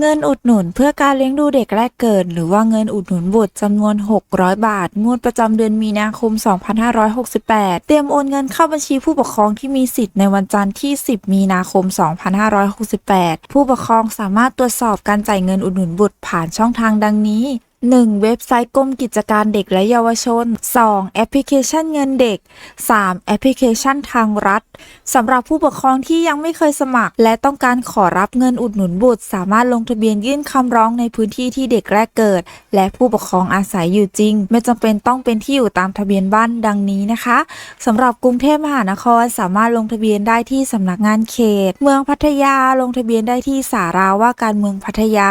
เงินอุดหนุนเพื่อการเลี้ยงดูเด็กแรกเกิดหรือว่าเงินอุดหนุนบุตรจำนวน 600 บาท งวดประจำเดือนมีนาคม 2568 เตรียมโอนเงินเข้าบัญชีผู้ปกครองที่มีสิทธิ์ในวันจันทร์ที่ 10 มีนาคม 2568 ผู้ปกครองสามารถตรวจสอบการจ่ายเงินอุดหนุนบุตรผ่านช่องทางดังนี้ 1. เว็บไซต์กรมกิจการเด็กและเยาวชน 2. แอปพลิเคชันเงินเด็ก 3. แอปพลิเคชันทางรัฐสำหรับผู้ปกครองที่ยังไม่เคยสมัคร และต้องการขอรับเงินอุดหนุนบุตร สามารถลงทะเบียนยื่นคำร้องในพื้นที่ที่เด็กแรกเกิด และผู้ปกครองอาศัยอยู่จริง ไม่จำเป็นต้องเป็นที่อยู่ตามทะเบียนบ้านดังนี้นะคะสำหรับกรุงเทพมหานครสามารถลงทะเบียนได้ที่สำนักงานเขต เมืองพัทยาลงทะเบียนได้ที่สาราว่าการเมืองพัทยา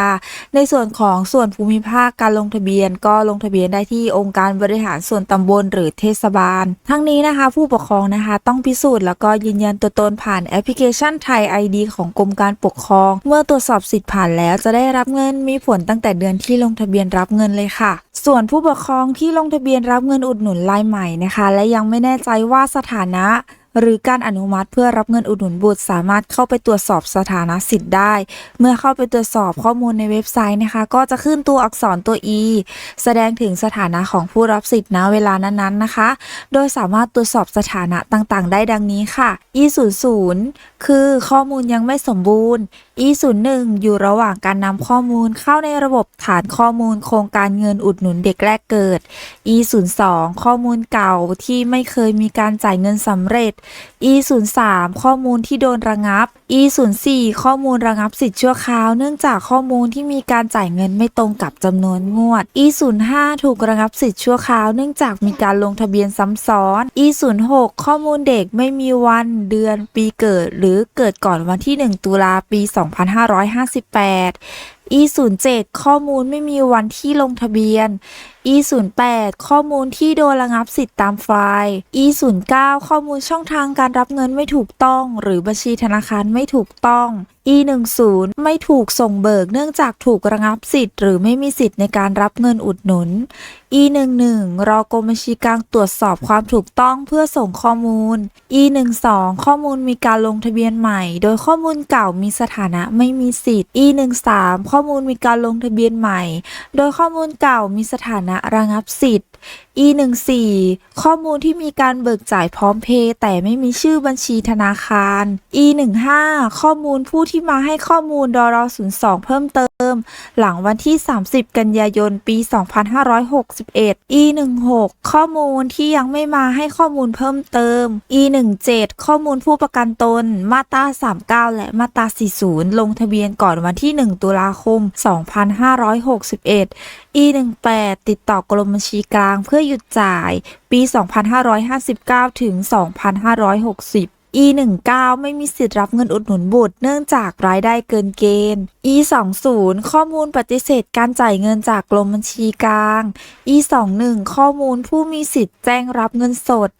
ในส่วนของส่วนภูมิภาคการลงงทะเบียนก็ลงทะเบียนได้ที่องค์การบริหารส่วนตำบลหรือเทศบาล ทั้งนี้นะคะ ผู้ปกครองนะคะ ต้องพิสูจน์แล้วก็ยืนยันตัวตนผ่านแอปพลิเคชันไทย ID ของกรมการปกครอง เมื่อตรวจสอบสิทธิ์ผ่านแล้วจะได้รับเงินมีผลตั้งแต่เดือนที่ลงทะเบียนรับเงินเลยค่ะ ส่วนผู้ปกครองที่ลงทะเบียนรับเงินอุดหนุนรายใหม่นะคะ และยังไม่แน่ใจว่าสถานะ หรือการอนุมัติเพื่อรับเงินอุดหนุนบุตร สามารถเข้าไปตรวจสอบสถานะสิทธิ์ได้ เมื่อเข้าไปตรวจสอบข้อมูลในเว็บไซต์นะคะ ก็จะขึ้นตัวอักษรตัว e แสดงถึงสถานะของผู้รับสิทธิ์ณเวลานั้นๆนะคะ โดยสามารถตรวจสอบสถานะต่างๆ ได้ดังนี้ค่ะ e 0 0คือข้อมูลยังไม่สมบูรณ์ e 0 1 อยู่ระหว่างการนำข้อมูลเข้าในระบบฐานข้อมูลโครงการเงินอุดหนุนเด็กแรกเกิด e 0 2 ข้อมูลเก่าที่ไม่เคยมีการจ่ายเงินสำเร็จ e 0 3 ข้อมูลที่โดนระงับ e 0 4 ข้อมูลระงับสิทธิ์ชั่วคราว เนื่องจากข้อมูลที่มีการจ่ายเงินไม่ตรงกับจำนวนงวด e 0 5 ถูกระงับสิทธิ์ชั่วคราว เนื่องจากมีการลงทะเบียนซ้ำซ้อน e 0 6 ข้อมูลเด็กไม่มีวัน เดือน ปีเกิด หรือเกิดก่อนวันที่ 1 ตุลาปี2558 e 0 7 ข้อมูลไม่มีวันที่ลงทะเบียน e 0 8 ข้อมูลที่โดนระงับสิทธิ์ตามไฟล์ e 0 9 ข้อมูลช่องทางการรับเงินไม่ถูกต้อง หรือบัญชีธนาคารไม่ถูกต้อง e 1 0 ไม่ถูกส่งเบิกเนื่องจากถูกระงับสิทธิ์หรือไม่มีสิทธิ์ในการรับเงินอุดหนุน e 1 1 รอกรมบัญชีกลางตรวจสอบความถูกต้องเพื่อส่งข้อมูล e 1 2 ข้อมูลมีการลงทะเบียนใหม่ โดยข้อมูลเก่ามีสถานะไม่มีสิทธิ์ e 1 3 ข้อมูลมีการลงทะเบียนใหม่ โดยข้อมูลเก่ามีสถานะระงับสิทธิ์ e 1 4 ข้อมูลที่มีการเบิกจ่ายพร้อมเพย์แต่ไม่มีชื่อบัญชีธนาคาร e 1 5 ข้อมูลผู้ที่มาให้ข้อมูลดร02เพิ่มเติม ริ่มหลังวันที่ 30 กันยายน ปี 2561 e 1 6 ข้อมูลที่ยังไม่มาให้ข้อมูลเพิ่มเติม e 1 7 ข้อมูลผู้ประกันตน มาตรา 39 และมาตรา 40 ลงทะเบียนก่อนวันที่ 1 ตุลาคม 2561 e 1 8 ติดต่อกรมบัญชีกลางเพื่อหยุดจ่าย ปี 2559 ถึง 2560 E 1 9 ไม่มีสิทธิ์รับเงินอุดหนุนบุตร เนื่องจากรายได้เกินเกณฑ์ E 2 0 ข้อมูลปฏิเสธการจ่ายเงินจากกรมบัญชีกลาง E 2 1 ข้อมูลผู้มีสิทธิ์แจ้งรับเงินสด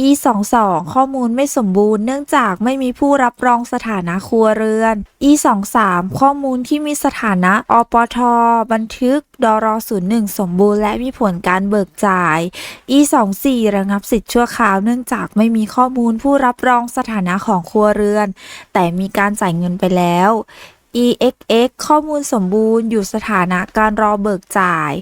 E 2 2 ข้อมูลไม่สมบูรณ์เนื่องจากไม่มีผู้รับรองสถานะครัวเรือน E 2 3 ข้อมูลที่มีสถานะอปท บันทึกดร01 สมบูรณ์และมีผลการเบิกจ่าย E 2 4 ระงับสิทธิ์ชั่วคราวเนื่องจากไม่มีข้อมูลผู้รับรองสถานะของครัวเรือน แต่มีการจ่ายเงินไปแล้ว EXX ข้อมูลสมบูรณ์อยู่สถานะการรอเบิกจ่าย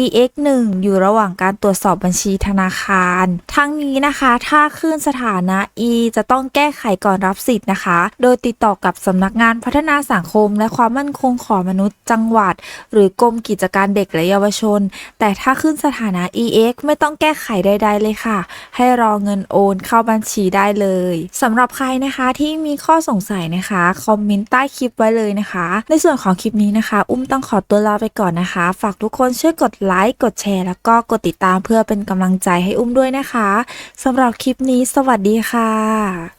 EX 1 อยู่ระหว่างการตรวจสอบบัญชีธนาคาร ทั้งนี้นะคะ ถ้าขึ้นสถานะ E จะต้องแก้ไขก่อนรับสิทธิ์นะคะ โดยติดต่อกับสำนักงานพัฒนาสังคม และความมั่นคงของมนุษย์จังหวัด หรือกรมกิจการเด็กและเยาวชน แต่ถ้าขึ้นสถานะ EX ไม่ต้องแก้ไขใด ๆ เลยค่ะ ให้รอเงินโอนเข้าบัญชีได้เลยสำหรับใครนะคะที่มีข้อสงสัยนะคะคอมเมนต์ใต้คลิปไว้เลยนะคะ ในส่วนของคลิปนี้นะคะ อุ้มต้องขอตัวลาไปก่อนนะคะ ฝากทุกคนช่วยกดไลค์กดแชร์ แล้วก็กดติดตามเพื่อเป็นกำลังใจให้อุ้มด้วยนะคะสำหรับคลิปนี้สวัสดีค่ะ